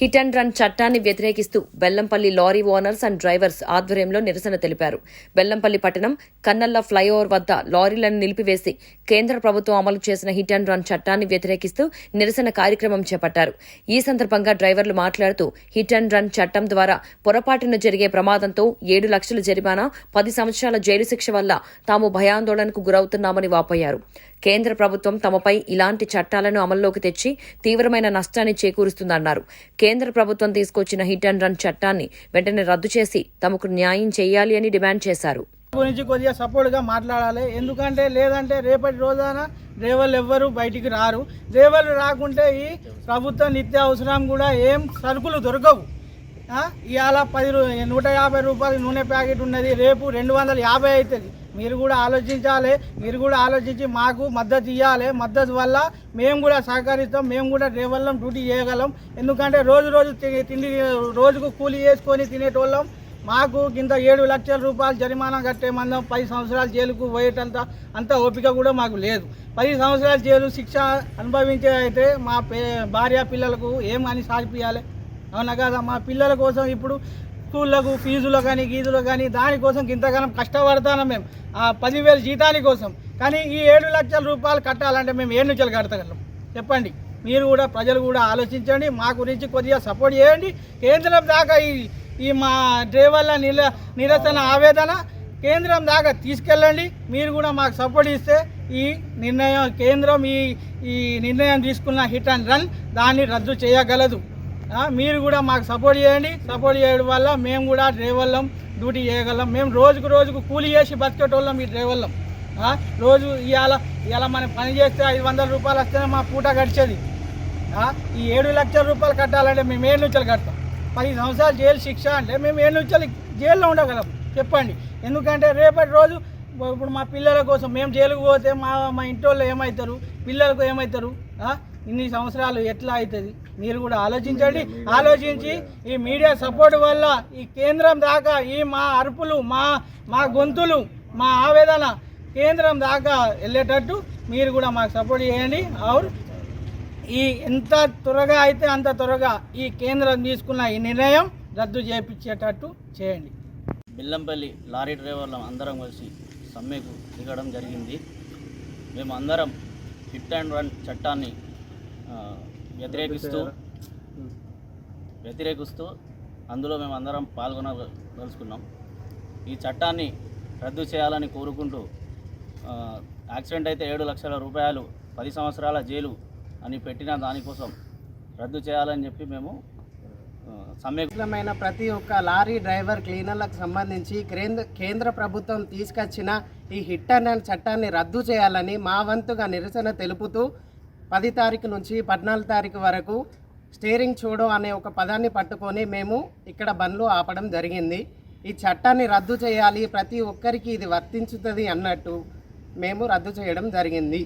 Hit and run చట్టాన్ని వ్యతిరేకిస్తూ Bellampalli lorry owners and drivers ఆధ్వర్యంలో నిరసన తెలిపారు. బెల్లంపల్లి పట్టణం కన్నల్ల ఫ్లైఓవర్ వద్ద లారీలను నిలిపివేసి కేంద్ర ప్రభుత్వం అమలు చేసిన హిట్ అండ్ రన్ చట్టాన్ని వ్యతిరేకిస్తూ నిరసన కార్యక్రమం చేపట్టారు. ఈ సందర్భంగా డ్రైవర్లు మాట్లాడుతూ హిట్ అండ్ రన్ చట్టం ద్వారా పొరపాటున జరిగే ప్రమాదంతో ఏడు లక్షల జరిమానా పది సంవత్సరాల జైలు శిక్ష వల్ల తాము భయాందోళనకు గురవుతున్నామని వాపోయారు. కేంద్ర ప్రభుత్వం తమపై ఇలాంటి చట్టాలను అమల్లోకి తెచ్చి తీవ్రమైన నష్టాన్ని చేకూరుస్తుందన్నారు. కేంద్ర ప్రభుత్వం తీసుకొచ్చిన హిట్ అండ్ రన్ చట్టాన్ని వెంటనే రద్దు చేసి తమకు న్యాయం చేయాలి అని డిమాండ్ చేశారు. గురించి కొద్దిగా సపోర్ట్గా మాట్లాడాలి. ఎందుకంటే లేదంటే రేపటి రోజున డ్రైవర్లు ఎవ్వరు బయటికి రారు. డ్రైవర్లు రాకుంటే ఈ ప్రభుత్వ నిత్యావసరం కూడా ఏం సరుకులు దొరకవు. ఇవాళ పది నూట యాభై రూపాయలు నూనె ప్యాకెట్ ఉన్నది. రేపు రెండు వందల యాభై అవుతుంది. మీరు కూడా ఆలోచించాలి మీరు కూడా ఆలోచించి మాకు మద్దతు ఇవ్వాలి మద్దతు వల్ల మేము కూడా సహకరిస్తాం మేము కూడా డ్రైవర్లం డ్యూటీ చేయగలం. ఎందుకంటే రోజు రోజు తి- తిండి రోజుకు కూలి చేసుకొని తినేటోళ్ళం. మాకు కింద ఏడు లక్షల రూపాయలు జరిమానా కట్టే మందం పది సంవత్సరాలు జైలుకు పోయేటంత అంత ఓపిక కూడా మాకు లేదు. పది సంవత్సరాల జైలు శిక్ష అనుభవించే అయితే మా పే భార్య పిల్లలకు ఏం సాగిపోయాలి అవునా కదా? మా పిల్లల కోసం ఇప్పుడు స్కూళ్ళకు ఫీజులు కానీ గీజులు కానీ దానికోసం ఇంతగానం కష్టపడతానం మేము ఆ పదివేల జీతాని కోసం. కానీ ఈ ఏడు లక్షల రూపాయలు కట్టాలంటే మేము ఏడు నుంచి కడతగలం. చెప్పండి. మీరు కూడా ప్రజలు కూడా ఆలోచించండి. మా గురించి కొద్దిగా సపోర్ట్ చేయండి. కేంద్రం దాకా ఈ ఈ మా డ్రైవర్ల నిల నిరసన ఆవేదన కేంద్రం దాకా తీసుకెళ్ళండి. మీరు కూడా మాకు సపోర్ట్ ఇస్తే ఈ నిర్ణయం కేంద్రం ఈ ఈ నిర్ణయం తీసుకున్న హిట్ అండ్ రన్ దాన్ని రద్దు చేయగలదు. మీరు కూడా మాకు సపోర్ట్ చేయండి. సపోర్ట్ చేయడం వల్ల మేము కూడా డ్రైవర్లం డ్యూటీ చేయగలం. మేము రోజుకు రోజుకు కూలి చేసి బతికేటోళ్ళం ఈ డ్రైవర్లం. రోజు ఇవాళ ఇవాళ మనం పని చేస్తే ఐదు వందల రూపాయలు వస్తేనే మా పూట గడిచేది. ఈ ఏడు లక్షల రూపాయలు కట్టాలంటే మేము ఏడు నుంచి కడతాం. పది సంవత్సరాలు జైలు శిక్ష అంటే మేము ఏడు నుంచి జైల్లో ఉండగలం. చెప్పండి. ఎందుకంటే రేపటి రోజు ఇప్పుడు మా పిల్లల కోసం మేము జైలుకు పోతే మా మా ఇంటి వాళ్ళు ఏమవుతారు పిల్లలకు ఏమవుతారు ఇన్ని సంవత్సరాలు ఎట్లా అవుతుంది? మీరు కూడా ఆలోచించండి. ఆలోచించి ఈ మీడియా సపోర్ట్ వల్ల ఈ కేంద్రం దాకా ఈ మా అరుపులు మా మా గొంతులు మా ఆవేదన కేంద్రం దాకా వెళ్ళేటట్టు మీరు కూడా మాకు సపోర్ట్ చేయండి. ఆరు ఈ ఎంత త్వరగా అయితే అంత త్వరగా ఈ కేంద్రం తీసుకున్న ఈ నిర్ణయం రద్దు చేయించేటట్టు చేయండి. బిల్లంపల్లి లారీ డ్రైవర్లం అందరం కలిసి సమ్మెకు దిగడం జరిగింది. మేము అందరం ఫిట్ అండ్ రన్ చట్టాన్ని వ్యతిరేకిస్తూ వ్యతిరేకిస్తూ అందులో మేము అందరం పాల్గొనదలుచుకున్నాం. ఈ చట్టాన్ని రద్దు చేయాలని కోరుకుంటూ యాక్సిడెంట్ అయితే ఏడు లక్షల రూపాయలు పది సంవత్సరాల జైలు అని పెట్టిన దానికోసం రద్దు చేయాలని చెప్పి మేము ఆ, ప్రతి ఒక్క లారీ డ్రైవర్ క్లీనర్లకు సంబంధించి కేంద్ర కేంద్ర ప్రభుత్వం తీసుకొచ్చిన ఈ హిట్ అండ్ చట్టాన్ని రద్దు చేయాలని మా వంతుగా నిరసన తెలుపుతూ పది తారీఖు నుంచి పద్నాలుగు తారీఖు వరకు స్టీరింగ్ చూడు అనే ఒక పదాన్ని పట్టుకొని మేము ఇక్కడ బండ్లు ఆపడం జరిగింది. ఈ చట్టాన్ని రద్దు చేయాలి ప్రతి ఒక్కరికి ఇది వర్తించుతుంది అన్నట్టు మేము రద్దు చేయడం జరిగింది.